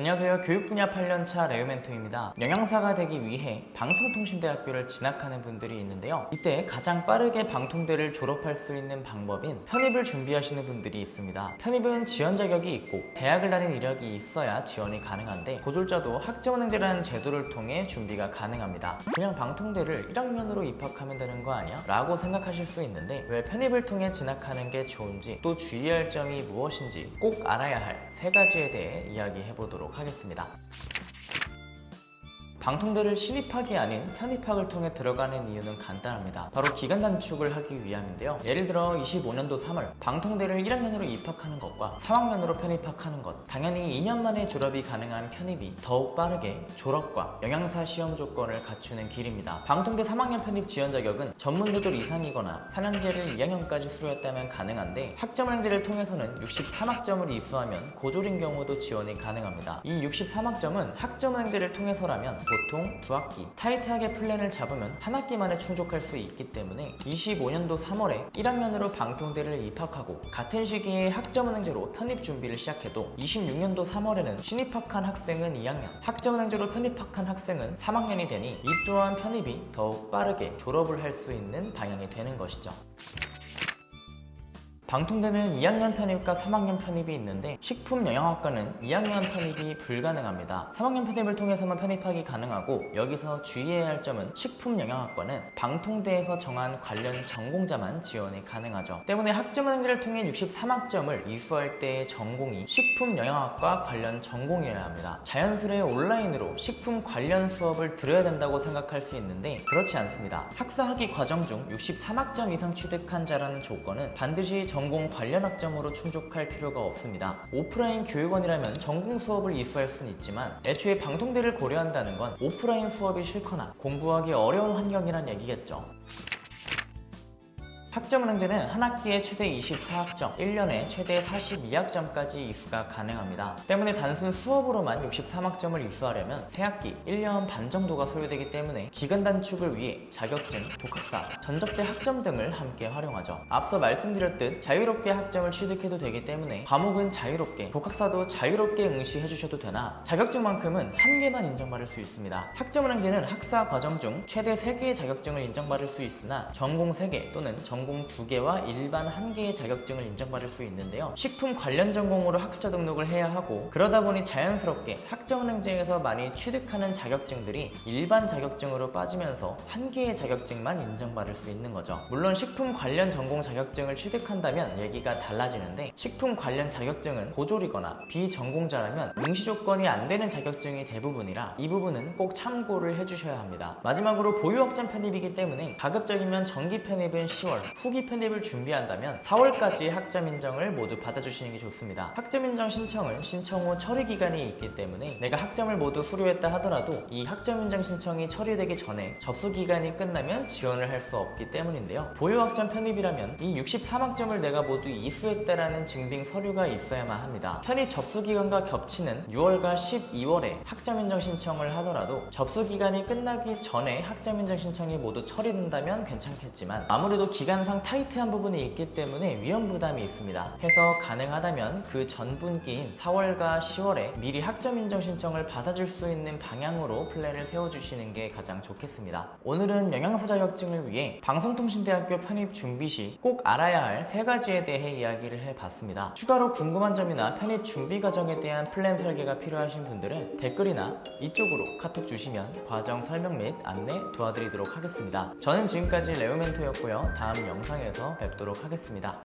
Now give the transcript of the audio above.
안녕하세요. 교육 분야 8년차 레오멘토입니다. 영양사가 되기 위해 방송통신대학교를 진학하는 분들이 있는데요. 이때 가장 빠르게 방통대를 졸업할 수 있는 방법인 편입을 준비하시는 분들이 있습니다. 편입은 지원 자격이 있고 대학을 다닌 이력이 있어야 지원이 가능한데 고졸자도 학점은행제라는 제도를 통해 준비가 가능합니다. 그냥 방통대를 1학년으로 입학하면 되는 거 아니야? 라고 생각하실 수 있는데 왜 편입을 통해 진학하는 게 좋은지 또 주의할 점이 무엇인지 꼭 알아야 할 세 가지에 대해 이야기해 보도록 하겠습니다. 방통대를 신입학이 아닌 편입학을 통해 들어가는 이유는 간단합니다. 바로 기간 단축을 하기 위함인데요. 예를 들어 25년도 3월 방통대를 1학년으로 입학하는 것과 3학년으로 편입학하는 것 당연히 2년 만에 졸업이 가능한 편입이 더욱 빠르게 졸업과 영양사 시험 조건을 갖추는 길입니다. 방통대 3학년 편입 지원 자격은 전문교졸 이상이거나 4년제를 2학년까지 수료했다면 가능한데 학점행제를 통해서는 63학점을 이수하면 고졸인 경우도 지원이 가능합니다. 이 63학점은 학점행제를 통해서라면 보통 두 학기 타이트하게 플랜을 잡으면 한 학기 만에 충족할 수 있기 때문에 25년도 3월에 1학년으로 방통대를 입학하고 같은 시기에 학점은행제로 편입 준비를 시작해도 26년도 3월에는 신입학한 학생은 2학년, 학점은행제로 편입학한 학생은 3학년이 되니 이 또한 편입이 더욱 빠르게 졸업을 할 수 있는 방향이 되는 것이죠. 방통대는 2학년 편입과 3학년 편입이 있는데 식품영양학과는 2학년 편입이 불가능합니다. 3학년 편입을 통해서만 편입하기 가능하고 여기서 주의해야 할 점은 식품영양학과는 방통대에서 정한 관련 전공자만 지원이 가능하죠. 때문에 학점은행제를 통해 63학점을 이수할 때의 전공이 식품영양학과 관련 전공이어야 합니다. 자연스레 온라인으로 식품 관련 수업을 들어야 된다고 생각할 수 있는데 그렇지 않습니다. 학사학위 과정 중 63학점 이상 취득한 자라는 조건은 반드시 전공 관련 학점으로 충족할 필요가 없습니다. 오프라인 교육원이라면 전공 수업을 이수할 수는 있지만 애초에 방통대를 고려한다는 건 오프라인 수업이 싫거나 공부하기 어려운 환경이란 얘기겠죠. 학점 은행제는 한 학기에 최대 24학점, 1년에 최대 42학점까지 이수가 가능합니다. 때문에 단순 수업으로만 63학점을 이수하려면 세 학기, 1년 반 정도가 소요되기 때문에 기간 단축을 위해 자격증, 독학사, 전적대 학점 등을 함께 활용하죠. 앞서 말씀드렸듯 자유롭게 학점을 취득해도 되기 때문에 과목은 자유롭게, 독학사도 자유롭게 응시해 주셔도 되나 자격증만큼은 한 개만 인정받을 수 있습니다. 학점 은행제는 학사 과정 중 최대 3개의 자격증을 인정받을 수 있으나 전공 3개 또는 전공 2개와 일반 1개의 자격증을 인정받을 수 있는데요. 식품 관련 전공으로 학습자 등록을 해야 하고 그러다 보니 자연스럽게 학점은행제에서 많이 취득하는 자격증들이 일반 자격증으로 빠지면서 1개의 자격증만 인정받을 수 있는 거죠. 물론 식품 관련 전공 자격증을 취득한다면 얘기가 달라지는데 식품 관련 자격증은 고졸이거나 비전공자라면 응시 조건이 안 되는 자격증이 대부분이라 이 부분은 꼭 참고를 해주셔야 합니다. 마지막으로 보유학점 편입이기 때문에 가급적이면 정기 편입은 10월, 후기 편입을 준비한다면 4월까지 학점 인정을 모두 받아주시는 게 좋습니다. 학점 인정 신청은 신청 후 처리 기간이 있기 때문에 내가 학점을 모두 수료했다 하더라도 이 학점 인정 신청이 처리되기 전에 접수 기간이 끝나면 지원을 할 수 없기 때문인데요. 보유 학점 편입이라면 이 63학점을 내가 모두 이수했다라는 증빙 서류가 있어야만 합니다. 편입 접수 기간과 겹치는 6월과 12월에 학점 인정 신청을 하더라도 접수 기간이 끝나기 전에 학점 인정 신청이 모두 처리된다면 괜찮겠지만 아무래도 기간 상 타이트한 부분이 있기 때문에 위험 부담이 있습니다. 해서 가능하다면 그 전분기인 4월과 10월에 미리 학점 인정 신청을 받아줄 수 있는 방향으로 플랜을 세워주시는 게 가장 좋겠습니다. 오늘은 영양사 자격증을 위해 방송통신대학교 편입 준비 시 꼭 알아야 할 세 가지에 대해 이야기를 해봤습니다. 추가로 궁금한 점이나 편입 준비 과정에 대한 플랜 설계가 필요하신 분들은 댓글이나 이쪽으로 카톡 주시면 과정 설명 및 안내 도와드리도록 하겠습니다. 저는 지금까지 레오멘토였고요. 다음 영상에서 뵙도록 하겠습니다.